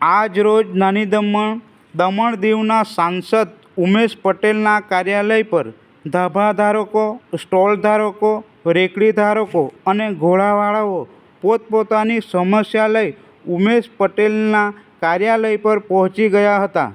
આજ રોજ નાની દમણ દમણ દીવના સાંસદ ઉમેશ પટેલના કાર્યાલય પર ધાબા ધારકો સ્ટોલ ધારકો, રેકડી ધારકો અને ઘોડાવાળાઓ પોતપોતાની સમસ્યા લઈ ઉમેશ પટેલના કાર્યાલય પર પહોંચી ગયા હતા.